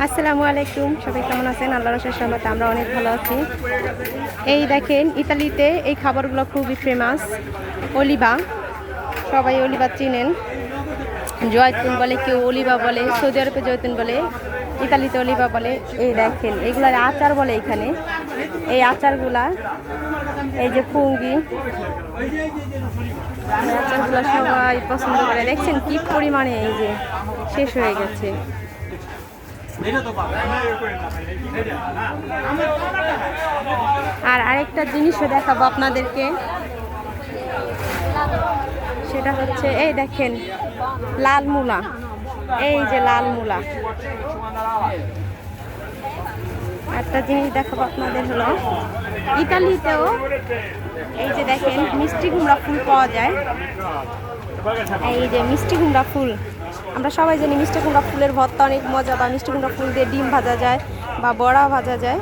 আসসালামু আলাইকুম। সবাই কেমন আছেন? আল্লাহ রসের সহমতে আমরা অনেক ভালো আছি। এই দেখেন, ইতালিতে এই খাবারগুলো খুবই ফেমাস অলিভা। সবাই অলিভা চিনেন। জয়তুন বলে কেউ অলিভা বলে, সৌদি আরবে জয়তুন বলে, ইতালিতে অলিভা বলে। এই দেখেন, এগুলার আচার বলে এখানে। এই আচারগুলা, এই যে এই আচারগুলো সবাই পছন্দ করে। দেখছেন কি পরিমাণে এই যে শেষ হয়ে গেছে। আর আরেকটা জিনিসও দেখাবো আপনাদেরকে। সেটা হচ্ছে, এই দেখেন, লাল মূলা। এই যে লাল মূলা। একটা জিনিস দেখাবো আপনাদের হলো, ইতালিতেও এই যে দেখেন, মিষ্টি কুমড়া ফুল পাওয়া যায়। এই যে মিষ্টি কুমড়া ফুল। আমরা সবাই জানি মিষ্টি কুমড়া ফুলের ভর্তা অনেক মজা, বা মিষ্টি কুমড়া ফুল দিয়ে ডিম ভাজা যায়, বা বড়া ভাজা যায়।